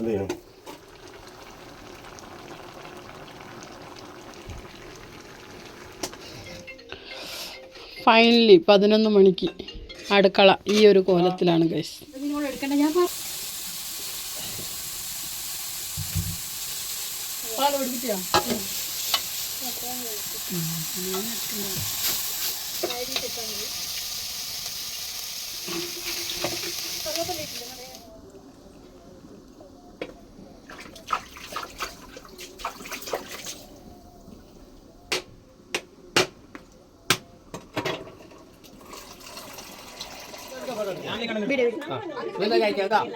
ചെയ്യണം ഫൈനലി പതിനൊന്ന് മണിക്ക് അടുക്കള ഈ ഒരു കോലത്തിലാണ് ഗൈസ് എടുക്കണ്ട ഞാൻ പറ-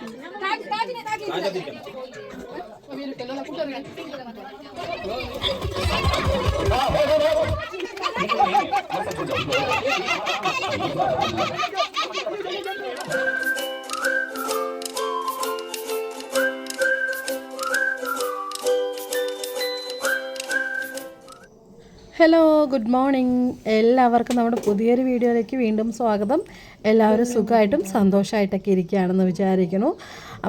ഹലോ ഗുഡ് മോർണിംഗ് എല്ലാവർക്കും നമ്മുടെ പുതിയൊരു വീഡിയോയിലേക്ക് വീണ്ടും സ്വാഗതം. എല്ലാവരും സുഖമായിട്ടും സന്തോഷമായിട്ടൊക്കെ ഇരിക്കുകയാണെന്ന് വിചാരിക്കുന്നു.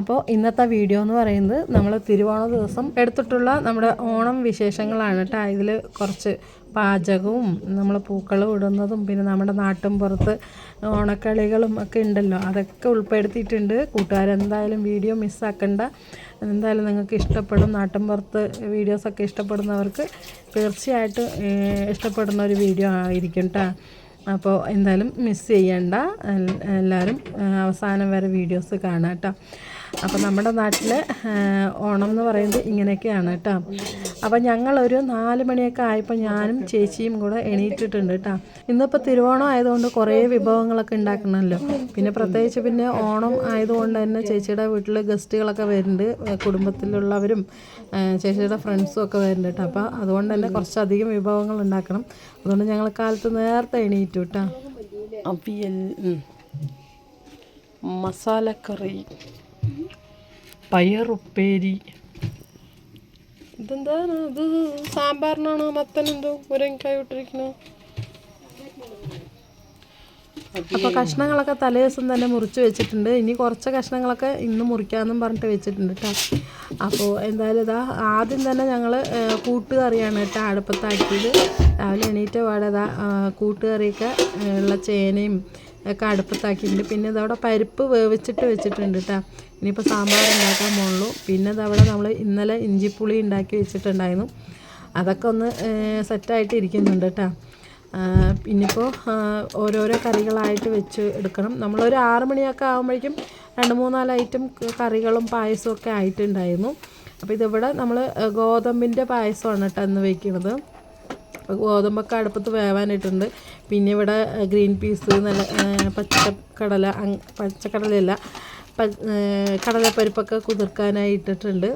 അപ്പോൾ ഇന്നത്തെ വീഡിയോ എന്ന് പറയുന്നത് നമ്മൾ തിരുവോണ ദിവസം എടുത്തിട്ടുള്ള നമ്മുടെ ഓണം വിശേഷങ്ങളാണ് കേട്ടോ. ഇതിൽ കുറച്ച് പാചകവും നമ്മൾ പൂക്കളും ഇടുന്നതും പിന്നെ നമ്മുടെ നാട്ടും പുറത്ത് ഓണക്കളികളും ഒക്കെ ഉണ്ടല്ലോ. അതൊക്കെ ഉൾപ്പെടുത്തിയിട്ടുണ്ട്. കൂട്ടുകാരെന്തായാലും വീഡിയോ മിസ്സാക്കണ്ട എന്തായാലും നിങ്ങൾക്ക് ഇഷ്ടപ്പെടും. നാട്ടിൻ പുറത്ത് വീഡിയോസൊക്കെ ഇഷ്ടപ്പെടുന്നവർക്ക് തീർച്ചയായിട്ടും ഇഷ്ടപ്പെടുന്ന ഒരു വീഡിയോ ആയിരിക്കും കേട്ടോ അപ്പോൾ എന്തായാലും മിസ് ചെയ്യണ്ട. എല്ലാവരും അവസാനം വരെ വീഡിയോസ് കാണാം കേട്ടോ അപ്പോൾ നമ്മുടെ നാട്ടിൽ ഓണം എന്ന് പറയുന്നത് ഇങ്ങനെയൊക്കെയാണ് കേട്ടോ. അപ്പോൾ ഞങ്ങളൊരു നാല് മണിയൊക്കെ ആയപ്പോൾ ഞാനും ചേച്ചിയും കൂടെ എണീറ്റിട്ടുണ്ട് കേട്ടോ. ഇന്നിപ്പോൾ തിരുവോണം ആയതുകൊണ്ട് കുറേ വിഭവങ്ങളൊക്കെ ഉണ്ടാക്കണമല്ലോ. പിന്നെ പ്രത്യേകിച്ച് പിന്നെ ഓണം ആയതുകൊണ്ട് തന്നെ ചേച്ചിയുടെ വീട്ടിൽ ഗസ്റ്റുകളൊക്കെ വരുന്നുണ്ട്. കുടുംബത്തിലുള്ളവരും ചേച്ചിയുടെ ഫ്രണ്ട്സും ഒക്കെ വരുന്നുണ്ട് കേട്ടോ. അപ്പോൾ അതുകൊണ്ട് തന്നെ കുറച്ചധികം വിഭവങ്ങൾ ഉണ്ടാക്കണം. അതുകൊണ്ട് ഞങ്ങൾ കാലത്ത് നേരത്തെ എണീറ്റു കേട്ടോ. അവിയൽ. മസാലക്കറി പയറുപ്പേരി. ഇതെന്താണ്? ഇത് സാമ്പാറിനാണോ? മത്തനെന്തോ മുരങ്ങക്കായ ഇട്ടിരിക്കണോ. അപ്പോൾ കഷ്ണങ്ങളൊക്കെ തലേ ദിവസം തന്നെ മുറിച്ച് വെച്ചിട്ടുണ്ട്. ഇനി കുറച്ച് കഷ്ണങ്ങളൊക്കെ ഇന്ന് മുറിക്കാമെന്നും പറഞ്ഞിട്ട് വെച്ചിട്ടുണ്ട് കേട്ടോ അപ്പോൾ എന്തായാലും ഇതാ ആദ്യം തന്നെ ഞങ്ങൾ കൂട്ടുകറിയാണ് കേട്ടോ അടുപ്പത്താക്കിയത്. രാവിലെ എണീറ്റ പാടെ ഇതാ കൂട്ടുകറിയൊക്കെ ഉള്ള ചേനയും ഒക്കെ അടുപ്പത്താക്കിയിട്ടുണ്ട്. പിന്നെ ഇതവിടെ പരിപ്പ് വേവിച്ചിട്ട് വെച്ചിട്ടുണ്ട് കേട്ടോ ഇനിയിപ്പോൾ സാമ്പാർ ഉണ്ടാക്കാൻ പോകുള്ളൂ പിന്നെ ഇതവിടെ നമ്മൾ ഇന്നലെ ഇഞ്ചിപ്പുളി ഉണ്ടാക്കി വെച്ചിട്ടുണ്ടായിരുന്നു. അതൊക്കെ ഒന്ന് സെറ്റായിട്ട് ഇരിക്കുന്നുണ്ട് കേട്ടോ പിന്നിപ്പോൾ ഓരോരോ കറികളായിട്ട് വെച്ച് എടുക്കണം. നമ്മളൊരു ആറ് മണിയൊക്കെ ആകുമ്പോഴേക്കും രണ്ട് മൂന്നാൽ ഐറ്റം കറികളും പായസവും ഒക്കെ ആയിട്ടുണ്ടായിരുന്നു. അപ്പോൾ ഇതിവിടെ നമ്മൾ ഗോതമ്പിന്റെ പായസമാണ് കേട്ടോ ഇന്ന് വയ്ക്കുന്നത് ഗോതമ്പൊക്കെ അടുപ്പത്ത് വേവാനായിട്ടുണ്ട് പിന്നെ ഇവിടെ ഗ്രീൻ പീസ് നല്ല പച്ചക്കടല പച്ചക്കടലയല്ല കടലപ്പരിപ്പൊക്കെ കുതിർക്കാനായി ഇട്ടിട്ടുണ്ട്.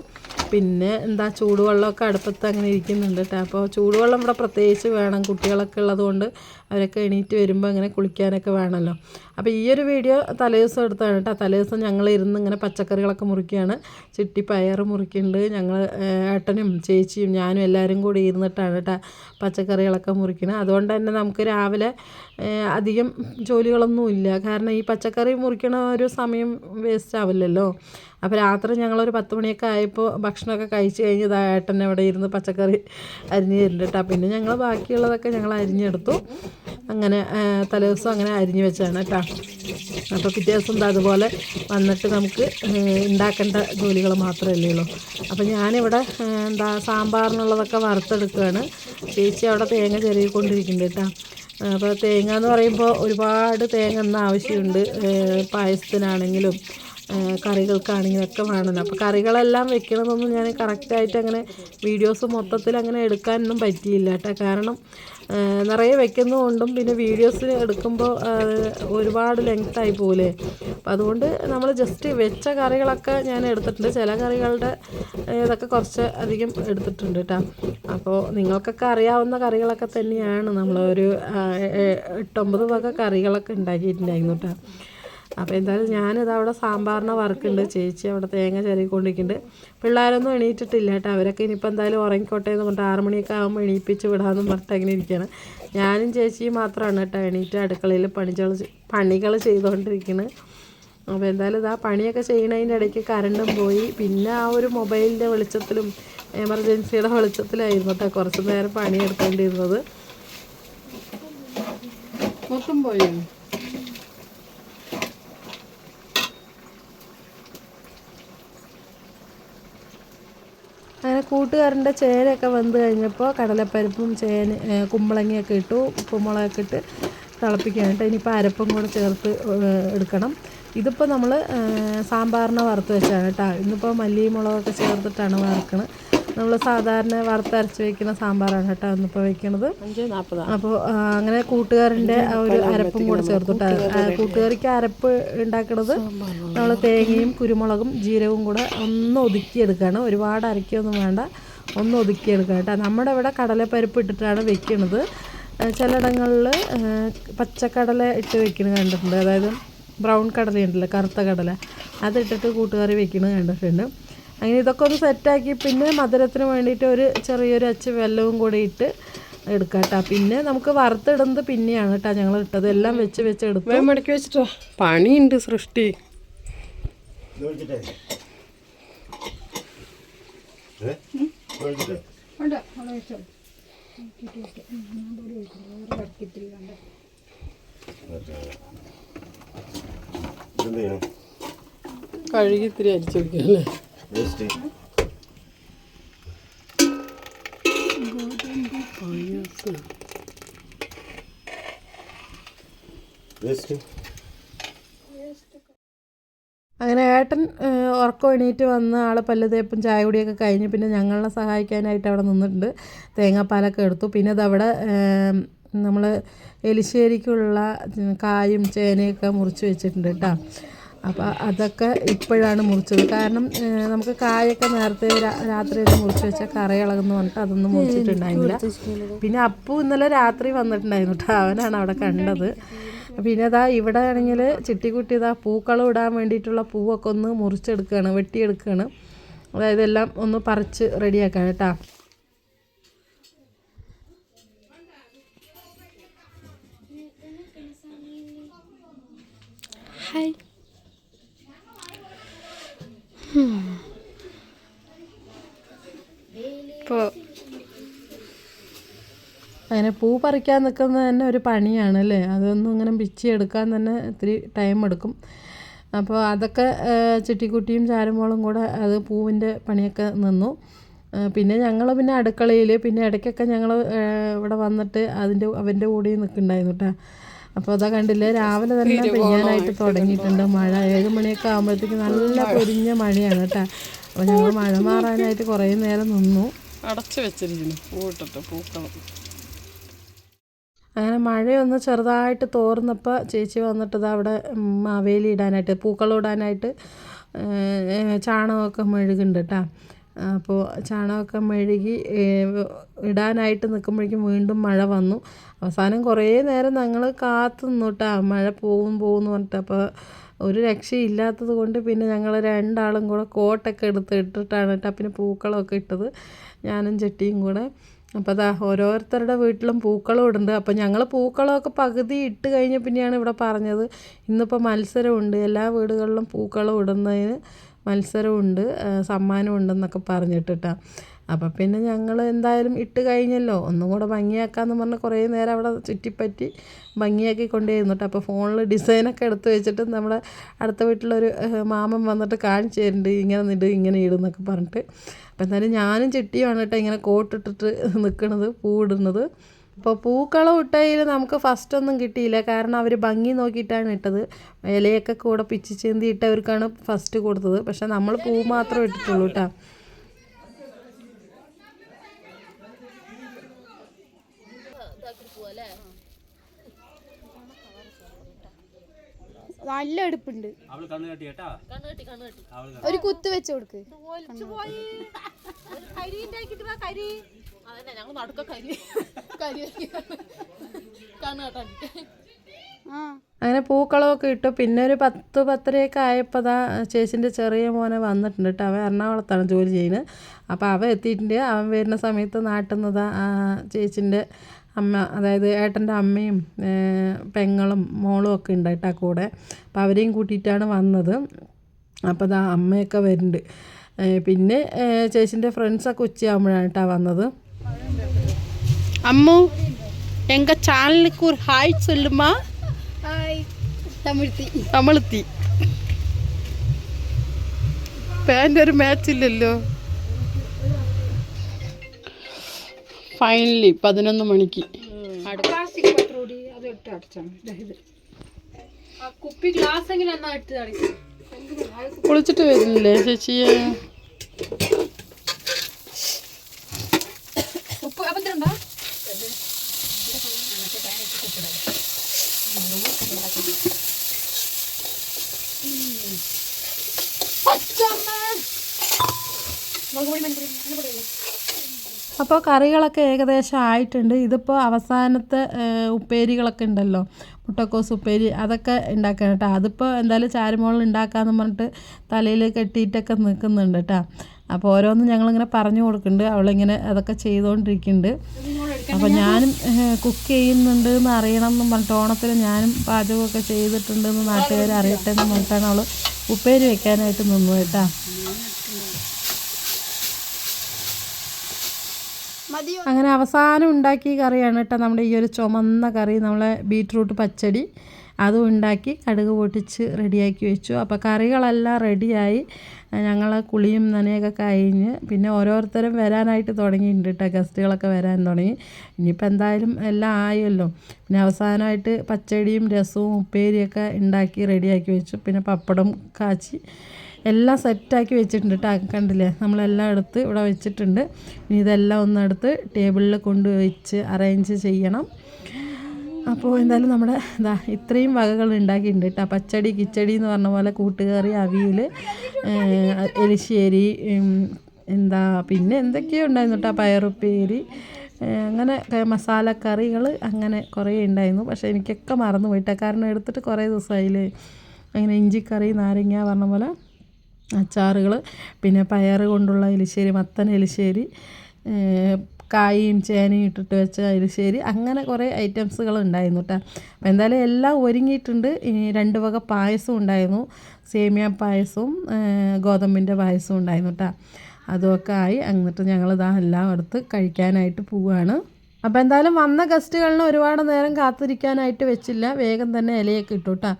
പിന്നെ എന്താ ചൂടുവെള്ളമൊക്കെ അടുപ്പത്ത് അങ്ങനെ ഇരിക്കുന്നുണ്ട് കേട്ടോ അപ്പോൾ ചൂടുവെള്ളം ഇവിടെ പ്രത്യേകിച്ച് വേണം കുട്ടികളൊക്കെ ഉള്ളതുകൊണ്ട് അവരൊക്കെ എണീറ്റ് വരുമ്പോൾ അങ്ങനെ കുളിക്കാനൊക്കെ വേണമല്ലോ അപ്പോൾ ഈ ഒരു വീഡിയോ തലേദിവസം എടുത്താണ് കേട്ടോ. തലേദിവസം ഞങ്ങൾ ഇരുന്ന് ഇങ്ങനെ പച്ചക്കറികളൊക്കെ മുറിക്കുകയാണ്. ചിട്ടി പയർ മുറിക്കുന്നുണ്ട്. ഞങ്ങൾ ഏട്ടനും ചേച്ചിയും ഞാനും എല്ലാവരും കൂടി ഇരുന്നിട്ടാണ് കേട്ടോ പച്ചക്കറികളൊക്കെ മുറിക്കുന്നത് അതുകൊണ്ട് തന്നെ നമുക്ക് രാവിലെ അധികം ജോലികളൊന്നുമില്ല കാരണം ഈ പച്ചക്കറി മുറിക്കണ ഒരു സമയം വേസ്റ്റ് ആവില്ലല്ലോ. അപ്പോൾ രാത്രി ഞങ്ങളൊരു പത്ത് മണിയൊക്കെ ആയപ്പോൾ ഭക്ഷണമൊക്കെ കഴിച്ച് കഴിഞ്ഞ് ഏട്ടൻ അവിടെ ഇരുന്ന് പച്ചക്കറി അരിഞ്ഞ് തരുന്നുണ്ട് പിന്നെ ഞങ്ങൾ ബാക്കിയുള്ളതൊക്കെ ഞങ്ങൾ അരിഞ്ഞെടുത്തു. അങ്ങനെ തലേ തലേദിവസം അങ്ങനെ അരിഞ്ഞ് വെച്ചാണ് കേട്ടോ. അപ്പോൾ പിറ്റേ ദിവസം അതുപോലെ വന്നിട്ട് നമുക്ക് ഉണ്ടാക്കേണ്ട ജോലികൾ മാത്രമല്ലേ ഉള്ളൂ. അപ്പോൾ ഞാനിവിടെ എന്താ സാമ്പാറിനുള്ളതൊക്കെ വറുത്തെടുക്കുകയാണ് ചേച്ചി അവിടെ തേങ്ങ ചെറിയിക്കൊണ്ടിരിക്കുന്നുണ്ട് കേട്ടോ. അപ്പോൾ തേങ്ങ എന്ന് പറയുമ്പോൾ ഒരുപാട് തേങ്ങ എന്ന ആവശ്യമുണ്ട്. പായസത്തിനാണെങ്കിലും കറികൾക്കാണെങ്കിലും ഒക്കെ വേണമെന്ന്. അപ്പോൾ കറികളെല്ലാം വെക്കണമെന്നൊന്നും ഞാൻ കറക്റ്റായിട്ട് അങ്ങനെ വീഡിയോസ് മൊത്തത്തിൽ അങ്ങനെ എടുക്കാനൊന്നും പറ്റിയില്ല കേട്ടോ. കാരണം നിറയെ വെക്കുന്നതുകൊണ്ടും പിന്നെ വീഡിയോസ് എടുക്കുമ്പോൾ ഒരുപാട് ലെങ്ത്തായി പോലേ അപ്പം അതുകൊണ്ട് നമ്മൾ ജസ്റ്റ് വെച്ച കറികളൊക്കെ ഞാൻ എടുത്തിട്ടുണ്ട്. ചില കറികളുടെ ഇതൊക്കെ കുറച്ച് അധികം എടുത്തിട്ടുണ്ട് കേട്ടോ. അപ്പോൾ നിങ്ങൾക്കൊക്കെ അറിയാവുന്ന കറികളൊക്കെ തന്നെയാണ് നമ്മളൊരു എട്ടൊമ്പത് വക കറികളൊക്കെ ഉണ്ടാക്കിയിട്ടുണ്ടായിരുന്നു കേട്ടോ. അപ്പോൾ എന്തായാലും ഞാനിത് അവിടെ സാമ്പാറിന് വർക്കുണ്ട്. ചേച്ചി അവിടെ തേങ്ങ ചെറിക്കൊണ്ടിരിക്കുന്നുണ്ട് പിള്ളേരൊന്നും എണീറ്റിട്ടില്ല കേട്ടോ. അവരൊക്കെ ഇനിയിപ്പോൾ എന്തായാലും ഉറങ്ങിക്കോട്ടെ എന്ന് പറഞ്ഞിട്ട് ആറ് മണിയൊക്കെ ആകുമ്പോൾ എണീപ്പിച്ച് വിടാമെന്നും പറഞ്ഞിട്ട് അങ്ങനെ ഇരിക്കുകയാണ് ഞാനും ചേച്ചിയും മാത്രമാണ് കേട്ടോ എണീറ്റ് അടുക്കളയിൽ പണികൾ പണികൾ ചെയ്തുകൊണ്ടിരിക്കുന്നത് അപ്പോൾ എന്തായാലും ഇതാ പണിയൊക്കെ ചെയ്യണതിന്റെ ഇടയ്ക്ക് കറണ്ടും പോയി. പിന്നെ ആ ഒരു മൊബൈലിന്റെ വെളിച്ചത്തിലും എമർജൻസിയുടെ വെളിച്ചത്തിലായിരുന്നു കേട്ടോ കുറച്ച് നേരം പണിയെടുക്കേണ്ടിയിരുന്നത് മൊത്തം പോയോ? അങ്ങനെ കൂട്ടുകാരന്റെ ചേനയൊക്കെ വെന്ത് കഴിഞ്ഞപ്പോൾ കടലപ്പരിപ്പും ചേന കുമ്പളങ്ങയൊക്കെ ഇട്ടു ഉപ്പുമുളകൊക്കെ ഇട്ട് തിളപ്പിക്കാനായിട്ട് ഇനിയിപ്പോൾ അരപ്പും കൂടെ ചേർത്ത് എടുക്കണം. ഇതിപ്പോൾ നമ്മൾ സാമ്പാറിനെ വറുത്ത് വെച്ചാണ് കേട്ടോ. ഇന്നിപ്പോൾ മല്ലിയും മുളകൊക്കെ ചേർത്തിട്ടാണ് വറുക്കണത്. നമ്മൾ സാധാരണ വറുത്തരച്ച് വെക്കുന്ന സാമ്പാറാണ് കേട്ടോ ഇന്നിപ്പോൾ വെക്കുന്നത് അപ്പോൾ അങ്ങനെ കൂട്ടുകാരന്റെ ആ ഒരു അരപ്പും കൂടെ ചേർത്തിട്ട് കൂട്ടുകാരിക്ക് അരപ്പ് ഉണ്ടാക്കണത് നമ്മൾ തേങ്ങയും കുരുമുളകും ജീരകവും കൂടെ ഒന്ന് ഒതുക്കിയെടുക്കുകയാണ് ഒരുപാട് അരക്കൊന്നും വേണ്ട. ഒന്ന് ഒതുക്കിയെടുക്കുക കേട്ടോ. നമ്മുടെ ഇവിടെ കടലപ്പരിപ്പ് ഇട്ടിട്ടാണ് വെക്കുന്നത് ചിലയിടങ്ങളിൽ പച്ചക്കടല ഇട്ട് വെക്കുന്നത് കണ്ടിട്ടുണ്ട്. അതായത് ബ്രൗൺ കടലയുണ്ടല്ലോ കറുത്ത കടല. അതിട്ടിട്ട് കൂട്ടുകറി വെക്കുന്നത് കണ്ടിട്ടുണ്ട്. അങ്ങനെ ഇതൊക്കെ ഒന്ന് സെറ്റാക്കി പിന്നെ മധുരത്തിന് വേണ്ടിയിട്ട് ഒരു ചെറിയൊരു അച്ച് വെല്ലവും കൂടി ഇട്ട് എടുക്കാം കേട്ടോ പിന്നെ നമുക്ക് വറുത്തിടുന്നത് പിന്നെയാണ് കേട്ടോ ഞങ്ങൾ ഇട്ടത്. എല്ലാം വെച്ച് വെച്ച് എടുത്തു. മടക്കി വെച്ചിട്ടോ. പണിയുണ്ട് സൃഷ്ടി. കഴുകി ഇത്തിരി അരിച്ചു അല്ലേ? വേസ്റ്റ് വേസ്റ്റ് അങ്ങനെ ഏട്ടൻ ഉറക്കം എണീറ്റ് വന്ന് ആൾ പല്ല് തേപ്പും ചായ കുടിയൊക്കെ കഴിഞ്ഞ് പിന്നെ ഞങ്ങളെ സഹായിക്കാനായിട്ട് അവിടെ നിന്നിട്ടുണ്ട്. തേങ്ങാപ്പാലൊക്കെ എടുത്തു. പിന്നെ അതവിടെ നമ്മൾ എലിശ്ശേരിക്കുള്ള കായും ചേനയൊക്കെ മുറിച്ച് വെച്ചിട്ടുണ്ട് കേട്ടോ. അപ്പോൾ അതൊക്കെ ഇപ്പോഴാണ് മുറിച്ചത്. കാരണം നമുക്ക് കായൊക്കെ നേരത്തെ രാത്രിയൊക്കെ മുറിച്ച് വെച്ചാൽ കറി ഇളകുന്നു പറഞ്ഞിട്ട് അതൊന്നും മുറിച്ചിട്ടുണ്ടായിരുന്നില്ല പിന്നെ അപ്പു ഇന്നലെ രാത്രി വന്നിട്ടുണ്ടായിരുന്നു കേട്ടോ അവനാണ് അവിടെ കണ്ടത്. പിന്നെ അതാ ഇവിടെ ആണെങ്കിൽ ചിട്ടിക്കുട്ടി ഇതാ പൂക്കളം ഇടാൻ വേണ്ടിയിട്ടുള്ള പൂവൊക്കെ ഒന്ന് മുറിച്ചെടുക്കുകയാണ് വെട്ടിയെടുക്കുകയാണ് അതായത് എല്ലാം ഒന്ന് പറിച്ച് റെഡിയാക്കാം കേട്ടോ അങ്ങനെ പൂ പറിക്കാൻ നിൽക്കുന്നത് തന്നെ ഒരു പണിയാണ് അല്ലേ? അതൊന്നും അങ്ങനെ പിച്ചി എടുക്കാൻ തന്നെ ഇത്തിരി ടൈം എടുക്കും. അപ്പോൾ അതൊക്കെ ചിട്ടിക്കുട്ടിയും ചാരുമോളും കൂടെ അത് പൂവിന്റെ പണിയൊക്കെ നിന്നു. പിന്നെ ഞങ്ങൾ പിന്നെ അടുക്കളയിൽ പിന്നെ ഇടയ്ക്കൊക്കെ ഞങ്ങൾ ഇവിടെ വന്നിട്ട് അതിന്റെ അവന്റെ കൂടെ നിൽക്കുന്നുണ്ടായിരുന്നു കേട്ടോ അപ്പോൾ അതാ കണ്ടില്ലേ രാവിലെ തന്നെ പെയ്യാനായിട്ട് തുടങ്ങിയിട്ടുണ്ട് മഴ. ഏഴ് മണിയൊക്കെ ആകുമ്പോഴത്തേക്ക് നല്ല പൊരിഞ്ഞ മഴയാണ് കേട്ടോ. അപ്പോൾ ഞങ്ങൾ മഴ മാറാനായിട്ട് കുറേ നേരം നിന്നു. അടച്ചു വെച്ചിരിക്കുന്നു. പൂട്ടിട്ട് പൂക്കളം അങ്ങനെ മഴയൊന്ന് ചെറുതായിട്ട് തോർന്നപ്പോൾ ചേച്ചി വന്നിട്ട് ദാ അവിടെ മാവേലി ഇടാനായിട്ട് പൂക്കളം ഇടാനായിട്ട് ചാണകമൊക്കെ മെഴുകുന്നുണ്ട് കേട്ടോ. അപ്പോൾ ചാണകമൊക്കെ മെഴുകി ഇടാനായിട്ട് നിൽക്കുമ്പോഴേക്കും വീണ്ടും മഴ വന്നു. അവസാനം കുറേ നേരം ഞങ്ങൾ കാത്തു നിന്നു മഴ പോവും പോകും എന്ന് പറഞ്ഞിട്ട് അപ്പോൾ ഒരു രക്ഷയില്ലാത്തത് കൊണ്ട് പിന്നെ ഞങ്ങൾ രണ്ടാളും കൂടെ കോട്ടൊക്കെ എടുത്ത് ഇട്ടിട്ടാണ് കേട്ടോ പിന്നെ പൂക്കളമൊക്കെ ഇട്ടത്. ഞാനും ചെട്ടിയും കൂടെ. അപ്പോൾ അതാ ഓരോരുത്തരുടെ വീട്ടിലും പൂക്കളം ഇടുന്നുണ്ട്. അപ്പോൾ ഞങ്ങൾ പൂക്കളമൊക്കെ പകുതി ഇട്ട് കഴിഞ്ഞ പിന്നെയാണ് ഇവിടെ പറഞ്ഞത്. ഇന്നിപ്പോൾ മത്സരമുണ്ട്. എല്ലാ വീടുകളിലും പൂക്കളം ഇടുന്നതിന് മത്സരമുണ്ട് സമ്മാനമുണ്ടെന്നൊക്കെ പറഞ്ഞിട്ടിട്ടാണ് അപ്പോൾ പിന്നെ ഞങ്ങൾ എന്തായാലും ഇട്ട് കഴിഞ്ഞല്ലോ. ഒന്നും കൂടെ ഭംഗിയാക്കാമെന്ന് പറഞ്ഞ് കുറേ നേരം അവിടെ ചുറ്റിപ്പറ്റി ഭംഗിയാക്കി കൊണ്ടേ അപ്പോൾ ഫോണിൽ ഡിസൈനൊക്കെ എടുത്ത് വെച്ചിട്ട് നമ്മുടെ അടുത്ത വീട്ടിലൊരു മാമൻ വന്നിട്ട് കാണിച്ചു തരുന്നുണ്ട് ഇങ്ങനെ നിട് ഇങ്ങനെ ഇടുന്നൊക്കെ പറഞ്ഞിട്ട്. അപ്പോൾ എന്തായാലും ഞാനും ചിട്ടിയുമാണ് കേട്ടോ ഇങ്ങനെ കോട്ടിട്ടിട്ട് നിൽക്കുന്നത് പൂവിടുന്നത്. അപ്പോൾ പൂക്കളം ഇട്ടതിൽ നമുക്ക് ഫസ്റ്റ് ഒന്നും കിട്ടിയില്ല. കാരണം അവർ ഭംഗി നോക്കിയിട്ടാണ് ഇട്ടത്. ഇലയൊക്കെ കൂടെ പിച്ച് ചീന്തി ഇട്ടവർക്കാണ് ഫസ്റ്റ് കൊടുത്തത്. പക്ഷെ നമ്മൾ പൂ മാത്രം ഇട്ടിട്ടുള്ളൂ കേട്ടോ നല്ല എടുപ്പുണ്ട്. ഒരു കുത്ത് വെച്ച് കൊടുക്ക്. ആ. അങ്ങനെ അങ്ങനെ പൂക്കളമൊക്കെ ഇട്ടു. പിന്നെ ഒരു പത്ത് പത്തരയൊക്കെ ആയപ്പോൾ ദാ ചേച്ചിന്റെ ചെറിയ മോനെ വന്നിട്ടുണ്ട് കേട്ടോ അവൻ എറണാകുളത്താണ് ജോലി ചെയ്യുന്നത്. അപ്പോൾ അവൻ എത്തിയിട്ടുണ്ട്. അവൻ വരുന്ന സമയത്ത് നാട്ടുന്നതാ ചേച്ചിന്റെ അമ്മ അതായത് ഏട്ടന്റെ അമ്മയും പെങ്ങളും മോളും ഒക്കെ ഉണ്ട് കേട്ടോ കൂടെ. അപ്പോൾ അവരെയും കൂട്ടിയിട്ടാണ് വന്നത്. അപ്പോൾ ദാ അമ്മയൊക്കെ വരുന്നുണ്ട്. പിന്നെ ചേച്ചിന്റെ ഫ്രണ്ട്സൊക്കെ ഉച്ചയാകുമ്പോഴാണ് കേട്ടോ വന്നത്. அம்மு எங்க சேனலுக்கு ஒரு ஹாய் சொல்லுமா ഹായ് തമിഴ്ത്തി തമിഴ്ത്തി പാൻ്റെ ഒരു മാച്ച് ഇല്ലല്ലോ ഫൈനലി പതിനൊന്ന് മണിക്ക് പ്ലാസ്റ്റിക് പത്രോടി അത് അപ്പോൾ കറികളൊക്കെ ഏകദേശം ആയിട്ടുണ്ട്. ഇതിപ്പോൾ അവസാനത്തെ ഉപ്പേരികളൊക്കെ ഉണ്ടല്ലോ. മുട്ടക്കോസ് ഉപ്പേരി അതൊക്കെ ഉണ്ടാക്കാൻ കേട്ടോ. അതിപ്പോൾ എന്തായാലും ചാരുമോളിൽ ഉണ്ടാക്കാമെന്ന് പറഞ്ഞിട്ട് തലയിൽ കെട്ടിയിട്ടൊക്കെ നിൽക്കുന്നുണ്ട് കേട്ടോ. അപ്പോൾ ഓരോന്നും ഞങ്ങളിങ്ങനെ പറഞ്ഞു കൊടുക്കുന്നുണ്ട്. അവളിങ്ങനെ അതൊക്കെ ചെയ്തുകൊണ്ടിരിക്കുന്നുണ്ട്. അപ്പോൾ ഞാനും കുക്ക് ചെയ്യുന്നുണ്ട് എന്ന് അറിയണം എന്നും പറഞ്ഞിട്ട് ഓണത്തിന് ഞാനും പാചകമൊക്കെ ചെയ്തിട്ടുണ്ടെന്ന് നാട്ടുകാർ അറിയട്ടെ എന്ന് പറഞ്ഞിട്ടാണ് അവൾ ഉപ്പേരി വെക്കാനായിട്ട് നിന്നു കേട്ടോ. അങ്ങനെ അവസാനം ഉണ്ടാക്കിയ കറിയാണ് കേട്ടോ നമ്മുടെ ഈ ഒരു ചുമന്ന കറി നമ്മളെ ബീട്രൂട്ട് പച്ചടി. അതും ഉണ്ടാക്കി കടുക് പൊട്ടിച്ച് റെഡിയാക്കി വെച്ചു. അപ്പോൾ കറികളെല്ലാം റെഡിയായി. ഞങ്ങൾ കുളിയും നനയൊക്കെ കഴിഞ്ഞ് പിന്നെ ഓരോരുത്തരും വരാനായിട്ട് തുടങ്ങിയിട്ടുണ്ട് കേട്ടോ. ഗസ്റ്റുകളൊക്കെ വരാൻ തുടങ്ങി. ഇനിയിപ്പോൾ എന്തായാലും എല്ലാം ആയല്ലോ. പിന്നെ അവസാനമായിട്ട് പച്ചടിയും രസവും ഉപ്പേരിയൊക്കെ ഉണ്ടാക്കി റെഡിയാക്കി വെച്ചു. പിന്നെ പപ്പടം കാച്ചി എല്ലാം സെറ്റാക്കി വെച്ചിട്ടുണ്ട് കേട്ടോ. കണ്ടില്ലേ? നമ്മളെല്ലാം എടുത്ത് ഇവിടെ വെച്ചിട്ടുണ്ട്. ഇനി ഇതെല്ലാം ഒന്നെടുത്ത് ടേബിളിൽ കൊണ്ട് വെച്ച് അറേഞ്ച് ചെയ്യണം. അപ്പോൾ എന്തായാലും നമ്മുടെ ഇതാ ഇത്രയും വകകൾ ഉണ്ടാക്കിയിട്ടുണ്ട് കേട്ടോ. പച്ചടി കിച്ചടി എന്ന് പറഞ്ഞ പോലെ കൂട്ടുകറി അവിയൽ എലിശ്ശേരി എന്താ പിന്നെ എന്തൊക്കെയോ ഉണ്ടായിരുന്നു കേട്ടോ. പയറുപ്പേരി അങ്ങനെ മസാല മസാലക്കറികൾ അങ്ങനെ കുറേ ഉണ്ടായിരുന്നു. പക്ഷേ എനിക്കൊക്കെ മറന്നു പോയിട്ട് കാരണം എടുത്തിട്ട് കുറേ ദിവസമായില്ലേ അങ്ങനെ ഇഞ്ചിക്കറി നാരങ്ങ പറഞ്ഞ പോലെ അച്ചാറുകൾ പിന്നെ പയർ കൊണ്ടുള്ള എലിശ്ശേരി മത്തൻ എലിശ്ശേരി കായും ചേനയും ഇട്ടിട്ട് വെച്ച അരിശ്ശേരി അങ്ങനെ കുറേ ഐറ്റംസുകൾ ഉണ്ടായിരുന്നു കേട്ടോ അപ്പോൾ എന്തായാലും എല്ലാം ഒരുങ്ങിയിട്ടുണ്ട്. രണ്ട് വക പായസം ഉണ്ടായിരുന്നു. സേമിയ പായസവും ഗോതമ്പിന്റെ പായസവും ഉണ്ടായിരുന്നു കേട്ടോ അതുമൊക്കെ ആയി. എന്നിട്ട് ഞങ്ങൾ ഇതാ എല്ലാം എടുത്ത് കഴിക്കാനായിട്ട് പോവുകയാണ് അപ്പോൾ എന്തായാലും വന്ന ഗസ്റ്റുകളിന് ഒരുപാട് നേരം കാത്തിരിക്കാനായിട്ട് വെച്ചില്ല. വേഗം തന്നെ ഇലയൊക്കെ ഇട്ടു കേട്ടോ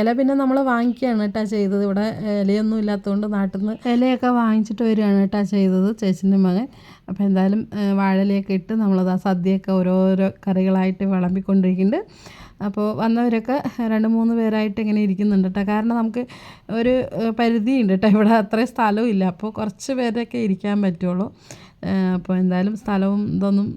ഇല പിന്നെ നമ്മൾ വാങ്ങിക്കുകയാണ് കേട്ടോ ചെയ്തത്. ഇവിടെ ഇലയൊന്നും ഇല്ലാത്തതുകൊണ്ട് നാട്ടിൽ നിന്ന് ഇലയൊക്കെ വാങ്ങിച്ചിട്ട് വരികയാണ് കേട്ടോ ചെയ്തത് ചേച്ചിന്റെ മകൻ. അപ്പോൾ എന്തായാലും വാഴയിലയൊക്കെ ഇട്ട് നമ്മളത് ആ സദ്യയൊക്കെ ഓരോരോ കറികളായിട്ട് വിളമ്പിക്കൊണ്ടിരിക്കുന്നുണ്ട്. അപ്പോൾ വന്നവരൊക്കെ രണ്ട് മൂന്ന് പേരായിട്ട് ഇങ്ങനെ ഇരിക്കുന്നുണ്ട് കേട്ടോ കാരണം നമുക്ക് ഒരു പരിധിയുണ്ട് കേട്ടോ ഇവിടെ അത്രയും സ്ഥലവും ഇല്ല. അപ്പോൾ കുറച്ച് പേരൊക്കെ ഇരിക്കാൻ പറ്റുള്ളൂ. അപ്പോൾ എന്തായാലും സ്ഥലവും ഇതൊന്നും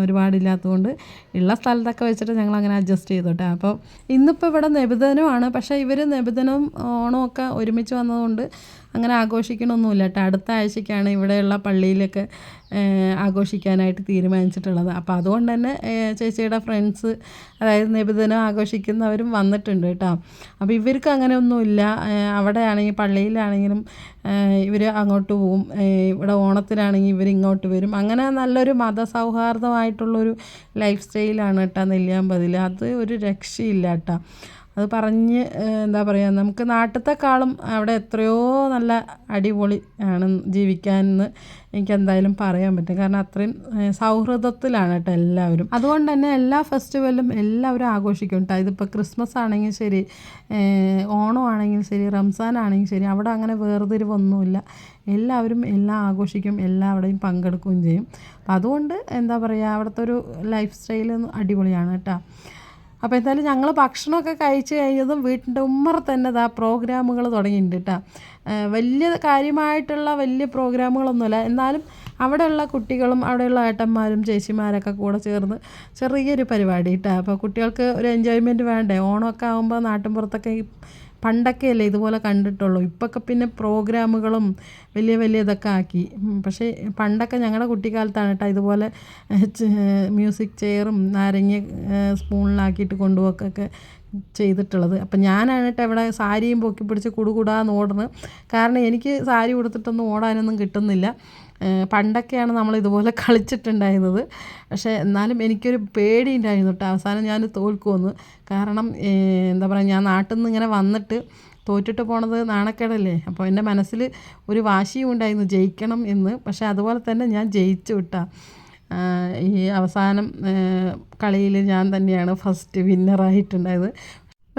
ഒരുപാടില്ലാത്തതുകൊണ്ട് ഉള്ള സ്ഥലത്തൊക്കെ വെച്ചിട്ട് ഞങ്ങൾ അങ്ങനെ അഡ്ജസ്റ്റ് ചെയ്തു കേട്ടോ അപ്പോൾ ഇന്നിപ്പോൾ ഇവിടെ നിബിധനമാണ് പക്ഷേ ഇവർ നിബിധനവും ഓണവും ഒക്കെ ഒരുമിച്ച് വന്നതുകൊണ്ട് അങ്ങനെ ആഘോഷിക്കണമൊന്നുമില്ല. കേട്ടോ അടുത്ത ആഴ്ചയ്ക്കാണ് ഇവിടെയുള്ള പള്ളിയിലൊക്കെ ആഘോഷിക്കാനായിട്ട് തീരുമാനിച്ചിട്ടുള്ളത്. അപ്പോൾ അതുകൊണ്ട് തന്നെ ചേച്ചിയുടെ ഫ്രണ്ട്സ് അതായത് നിബിധനം ആഘോഷിക്കുന്നവരും വന്നിട്ടുണ്ട് കേട്ടോ. അപ്പോൾ ഇവർക്ക് അങ്ങനെയൊന്നുമില്ല. അവിടെ അവിടെയാണെങ്കിൽ പള്ളിയിലാണെങ്കിലും ഇവർ അങ്ങോട്ട് പോവും. ഇവിടെ ഓണത്തിനാണെങ്കിൽ ഇവർ ഇങ്ങോട്ട് വരും. അങ്ങനെ നല്ലൊരു മതസൗഹാർദ്ദമായിട്ടുള്ളൊരു ലൈഫ് സ്റ്റൈലാണ് കേട്ടോ നെല്ലിയാമ്പതിൽ അത് ഒരു രക്ഷയില്ല കേട്ടോ. അത് പറഞ്ഞ് എന്താ പറയുക നമുക്ക് നാട്ടിലത്തെക്കാളും അവിടെ എത്രയോ നല്ല അടിപൊളി ആണ് ജീവിക്കാനെന്ന് എനിക്ക് എന്തായാലും പറയാൻ പറ്റും. കാരണം അത്രയും സൗഹൃദത്തിലാണ് കേട്ടോ എല്ലാവരും. അതുകൊണ്ട് തന്നെ എല്ലാ ഫെസ്റ്റിവലും എല്ലാവരും ആഘോഷിക്കും കേട്ടോ. ഇതിപ്പോൾ ക്രിസ്മസ് ആണെങ്കിലും ശരി ഓണം ആണെങ്കിലും ശരി റംസാൻ ആണെങ്കിലും ശരി അവിടെ അങ്ങനെ വേർതിരിവൊന്നുമില്ല. എല്ലാവരും എല്ലാം ആഘോഷിക്കും എല്ലാവരുടെയും പങ്കെടുക്കുകയും ചെയ്യും. അപ്പം അതുകൊണ്ട് എന്താ പറയുക അവിടുത്തെ ഒരു ലൈഫ് സ്റ്റൈൽ അടിപൊളിയാണ് കേട്ടോ. അപ്പോൾ എന്തായാലും ഞങ്ങൾ ഭക്ഷണമൊക്കെ കഴിച്ച് കഴിഞ്ഞതും വീട്ടിന്റെ ഉമ്മർ തന്നെ ഇതാ പ്രോഗ്രാമുകൾ തുടങ്ങിയിട്ടുണ്ട് കേട്ടോ. വലിയ കാര്യമായിട്ടുള്ള വലിയ പ്രോഗ്രാമുകളൊന്നുമില്ല. എന്നാലും അവിടെയുള്ള കുട്ടികളും അവിടെയുള്ള ഏട്ടന്മാരും ചേച്ചിമാരൊക്കെ കൂടെ ചേർന്ന് ചെറിയൊരു പരിപാടി കേട്ടോ. അപ്പോൾ കുട്ടികൾക്ക് ഒരു എൻജോയ്മെന്റ് വേണ്ടേ? ഓണമൊക്കെ ആകുമ്പോൾ നാട്ടിൻപുറത്തൊക്കെ പണ്ടൊക്കെയല്ലേ ഇതുപോലെ കണ്ടിട്ടുള്ളൂ. ഇപ്പൊക്കെ പിന്നെ പ്രോഗ്രാമുകളും വലിയ വലിയ ഇതൊക്കെ ആക്കി പക്ഷേ പണ്ടൊക്കെ ഞങ്ങളുടെ കുട്ടിക്കാലത്താണ് കേട്ടോ ഇതുപോലെ മ്യൂസിക് ചെയറും നാരങ്ങ സ്പൂണിലാക്കിയിട്ട് കൊണ്ടുപോക്കൊക്കെ ചെയ്തിട്ടുള്ളത്. അപ്പം ഞാനാണ് കേട്ടോ ഇവിടെ സാരിയും പൊക്കി പിടിച്ച് കുടുകുടാന്ന് ഓടുന്നത്. കാരണം എനിക്ക് സാരി ഉടുത്തിട്ടൊന്നും ഓടാനൊന്നും കിട്ടുന്നില്ല. പണ്ടൊക്കെയാണ് നമ്മൾ ഇതുപോലെ കളിച്ചിട്ടുണ്ടായിരുന്നത്. പക്ഷേ എന്നാലും എനിക്കൊരു പേടി ഉണ്ടായിരുന്നു കേട്ടോ. അവസാനം ഞാൻ തോൽക്കുമെന്ന് കാരണം എന്താ പറയുക ഞാൻ നാട്ടിൽ നിന്ന് ഇങ്ങനെ വന്നിട്ട് തോറ്റിട്ട് പോണത് നാണക്കേടല്ലേ? അപ്പോൾ എന്റെ മനസ്സിൽ ഒരു വാശിയും ഉണ്ടായിരുന്നു ജയിക്കണം എന്ന്. പക്ഷേ അതുപോലെ തന്നെ ഞാൻ ജയിച്ചു വിട്ടാ ഈ അവസാനം കളിയിൽ ഞാൻ തന്നെയാണ് ഫസ്റ്റ് വിന്നറായിട്ടുണ്ടായത്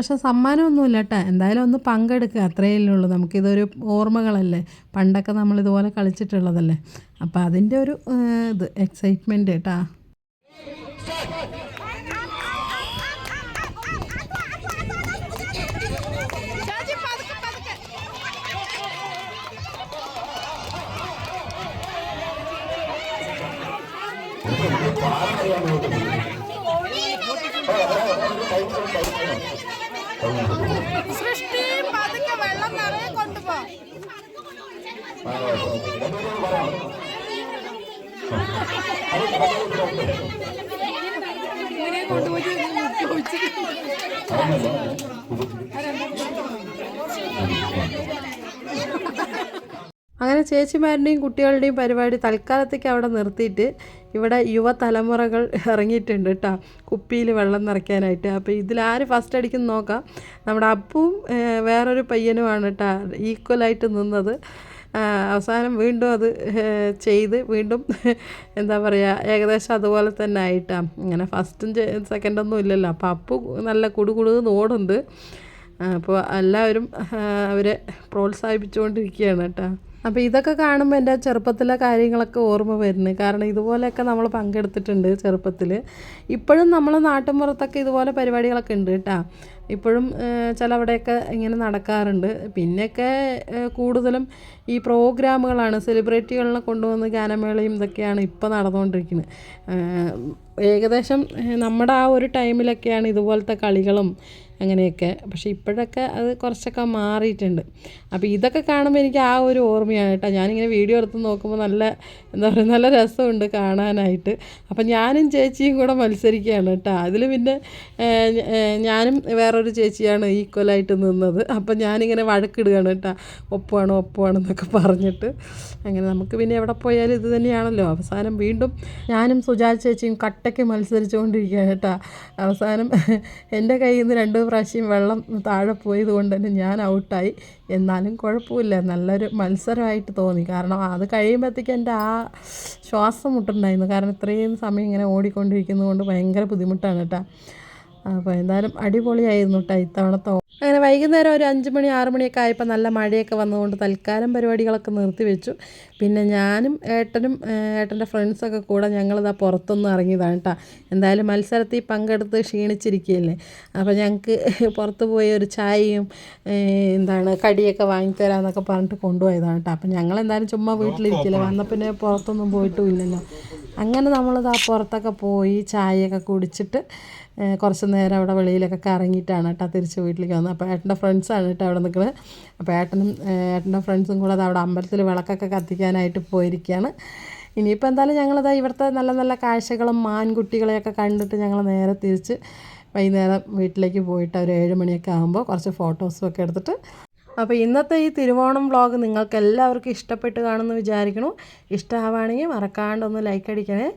പക്ഷെ സമ്മാനമൊന്നുമില്ല കേട്ടോ എന്തായാലും ഒന്ന് പങ്കെടുക്കുക അത്രയേ ഉള്ളൂ. നമുക്കിതൊരു ഓർമ്മകളല്ലേ? പണ്ടൊക്കെ നമ്മൾ ഇതുപോലെ കളിച്ചിട്ടുള്ളതല്ലേ? അപ്പോൾ അതിന്റെ ഒരു ഇത് എക്സൈറ്റ്മെന്റ് കേട്ടാ സൃഷ്ടി പതുക്കെ വെള്ളം നിറയെ കൊണ്ടുപോ. അങ്ങനെ ചേച്ചിമാരുടെയും കുട്ടികളുടെയും പരിപാടി തൽക്കാലത്തേക്ക് അവിടെ നിർത്തിയിട്ട് ഇവിടെ യുവതലമുറകൾ ഇറങ്ങിയിട്ടുണ്ട് കേട്ടോ. കുപ്പിയിൽ വെള്ളം നിറയ്ക്കാനായിട്ട്. അപ്പോൾ ഇതിൽ ആര് ഫസ്റ്റ് അടിക്കുന്ന നോക്കാം. നമ്മുടെ അപ്പുവും വേറൊരു പയ്യനുമാണ് കേട്ടോ. ഈക്വലായിട്ട് നിന്നത്. അവസാനം വീണ്ടും അത് ചെയ്ത് വീണ്ടും എന്താ പറയുക ഏകദേശം അതുപോലെ തന്നെ ആയിട്ടാണ് ഇങ്ങനെ ഫസ്റ്റും സെക്കൻഡൊന്നും ഇല്ലല്ലോ. അപ്പോൾ അപ്പു നല്ല കുടുകുടുന്ന് ഓടുന്നുണ്ട്. അപ്പോൾ എല്ലാവരും അവരെ പ്രോത്സാഹിപ്പിച്ചുകൊണ്ടിരിക്കുകയാണ് കേട്ടോ. അപ്പോൾ ഇതൊക്കെ കാണുമ്പോൾ എന്റെ ചെറുപ്പത്തിലെ കാര്യങ്ങളൊക്കെ ഓർമ്മ വരുന്നു. കാരണം ഇതുപോലെയൊക്കെ നമ്മൾ പങ്കെടുത്തിട്ടുണ്ട് ചെറുപ്പത്തിൽ ഇപ്പോഴും നമ്മൾ നാട്ടിൻപുറത്തൊക്കെ ഇതുപോലെ പരിപാടികളൊക്കെ ഉണ്ട് കേട്ടോ. ഇപ്പോഴും ചിലവിടെയൊക്കെ ഇങ്ങനെ നടക്കാറുണ്ട്. പിന്നെയൊക്കെ കൂടുതലും ഈ പ്രോഗ്രാമുകളാണ്. സെലിബ്രിറ്റികളിനെ കൊണ്ടുവന്ന് ഗാനമേളയും ഇതൊക്കെയാണ് ഇപ്പോൾ നടന്നുകൊണ്ടിരിക്കുന്നത് ഏകദേശം നമ്മുടെ ആ ഒരു ടൈമിലൊക്കെയാണ് ഇതുപോലത്തെ കളികളും അങ്ങനെയൊക്കെ. പക്ഷേ ഇപ്പോഴൊക്കെ അത് കുറച്ചൊക്കെ മാറിയിട്ടുണ്ട്. അപ്പോൾ ഇതൊക്കെ കാണുമ്പോൾ എനിക്ക് ആ ഒരു ഓർമ്മയാണ് കേട്ടോ. ഞാനിങ്ങനെ വീഡിയോ എടുത്ത് നോക്കുമ്പോൾ നല്ല എന്താ പറയുക നല്ല രസമുണ്ട് കാണാനായിട്ട്. അപ്പം ഞാനും ചേച്ചിയും കൂടെ മത്സരിക്കുകയാണ് കേട്ടോ. അതിൽ പിന്നെ ഞാനും വേറൊരു ചേച്ചിയാണ് ഈക്വലായിട്ട് നിന്നത്. അപ്പം ഞാനിങ്ങനെ വഴക്കിടുകയാണ് കേട്ടോ. ഒപ്പമാണ് എന്നൊക്കെ പറഞ്ഞിട്ട്. അങ്ങനെ നമുക്ക് പിന്നെ എവിടെ പോയാലും ഇത് തന്നെയാണല്ലോ. അവസാനം വീണ്ടും ഞാനും സുജാ ചേച്ചിയും കട്ടയ്ക്ക് മത്സരിച്ചുകൊണ്ടിരിക്കുകയാണ് കേട്ടോ. അവസാനം എന്റെ കയ്യിൽ നിന്ന് രണ്ട് പ്രാവശ്യം വെള്ളം താഴെ പോയത് കൊണ്ട് തന്നെ ഞാൻ ഔട്ടായി. എന്നാലും കുഴപ്പമില്ല. നല്ലൊരു മത്സരമായിട്ട് തോന്നി. കാരണം അത് കഴിയുമ്പോഴത്തേക്ക് എന്റെ ആ ശ്വാസം മുട്ടുണ്ടായിരുന്നു. കാരണം ഇത്രയും സമയം ഇങ്ങനെ ഓടിക്കൊണ്ടിരിക്കുന്നത് കൊണ്ട് ഭയങ്കര ബുദ്ധിമുട്ടാണ് കേട്ടോ. അപ്പോൾ എന്തായാലും അടിപൊളിയായിരുന്നു കേട്ടോ ഇത്തവണത്തെ അങ്ങനെ വൈകുന്നേരം ഒരു അഞ്ച് മണി ആറ് മണിയൊക്കെ ആയപ്പോൾ നല്ല മഴയൊക്കെ വന്നതുകൊണ്ട് തൽക്കാലം പരിപാടികളൊക്കെ നിർത്തി വെച്ചു. പിന്നെ ഞാനും ഏട്ടനും ഏട്ടന്റെ ഫ്രണ്ട്സൊക്കെ കൂടെ ഞങ്ങളിതാ പുറത്തൊന്നും ഇറങ്ങിയതാണ് കേട്ടോ എന്തായാലും മത്സരത്തിൽ പങ്കെടുത്ത് ക്ഷീണിച്ചിരിക്കുകയല്ലേ. അപ്പോൾ ഞങ്ങൾക്ക് പുറത്ത് പോയി ഒരു ചായയും എന്താണ് കടിയൊക്കെ വാങ്ങിത്തരാമെന്നൊക്കെ പറഞ്ഞിട്ട് കൊണ്ടുപോയതാണ് കേട്ടോ അപ്പോൾ ഞങ്ങൾ എന്തായാലും ചുമ്മാ വീട്ടിലിരിക്കില്ല. വന്ന പിന്നെ പുറത്തൊന്നും പോയിട്ടും ഇല്ലല്ലോ. അങ്ങനെ നമ്മളിതാ പുറത്തൊക്കെ പോയി ചായയൊക്കെ കുടിച്ചിട്ട് കുറച്ച് നേരം അവിടെ വെളിയിലൊക്കെ കറങ്ങിയിട്ടാണ് കേട്ടോ തിരിച്ച് വീട്ടിലേക്ക് വന്നത്. അപ്പോൾ ഏട്ടന്റെ ഫ്രണ്ട്സാണ് കേട്ടോ അവിടെ നിൽക്കുന്നത്. അപ്പോൾ ഏട്ടനും ഏട്ടന്റെ ഫ്രണ്ട്സും കൂടെ അത് അവിടെ അമ്പലത്തിൽ വിളക്കൊക്കെ കത്തിക്കാനായിട്ട് പോയിരിക്കുകയാണ്. ഇനിയിപ്പോൾ എന്തായാലും ഞങ്ങളത് ഇവിടുത്തെ നല്ല നല്ല കാഴ്ചകളും മാൻകുട്ടികളെയൊക്കെ കണ്ടിട്ട് ഞങ്ങൾ നേരെ തിരിച്ച് വൈകുന്നേരം വീട്ടിലേക്ക് പോയിട്ട് ഒരു ഏഴ് മണിയൊക്കെ ആകുമ്പോൾ കുറച്ച് ഫോട്ടോസും ഒക്കെ എടുത്തിട്ട് അപ്പോൾ ഇന്നത്തെ ഈ തിരുവോണം വ്ളോഗ് നിങ്ങൾക്ക് എല്ലാവർക്കും ഇഷ്ടപ്പെട്ട് കാണുമെന്ന് വിചാരിക്കണു ഇഷ്ടമാവുകയാണെങ്കിൽ മറക്കാണ്ടൊന്ന് ലൈക്ക് അടിക്കണേ.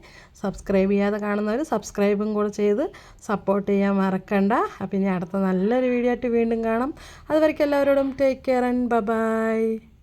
സബ്സ്ക്രൈബ് ചെയ്യാതെ കാണുന്നവർ സബ്സ്ക്രൈബും കൂടെ ചെയ്ത് സപ്പോർട്ട് ചെയ്യാൻ മറക്കണ്ട. അപ്പം ഇനി അടുത്ത നല്ലൊരു വീഡിയോ ആയിട്ട് വീണ്ടും കാണാം. അതുവരെയ്ക്കും എല്ലാവരോടും ടേക്ക് കെയർ ആൻഡ് ബൈ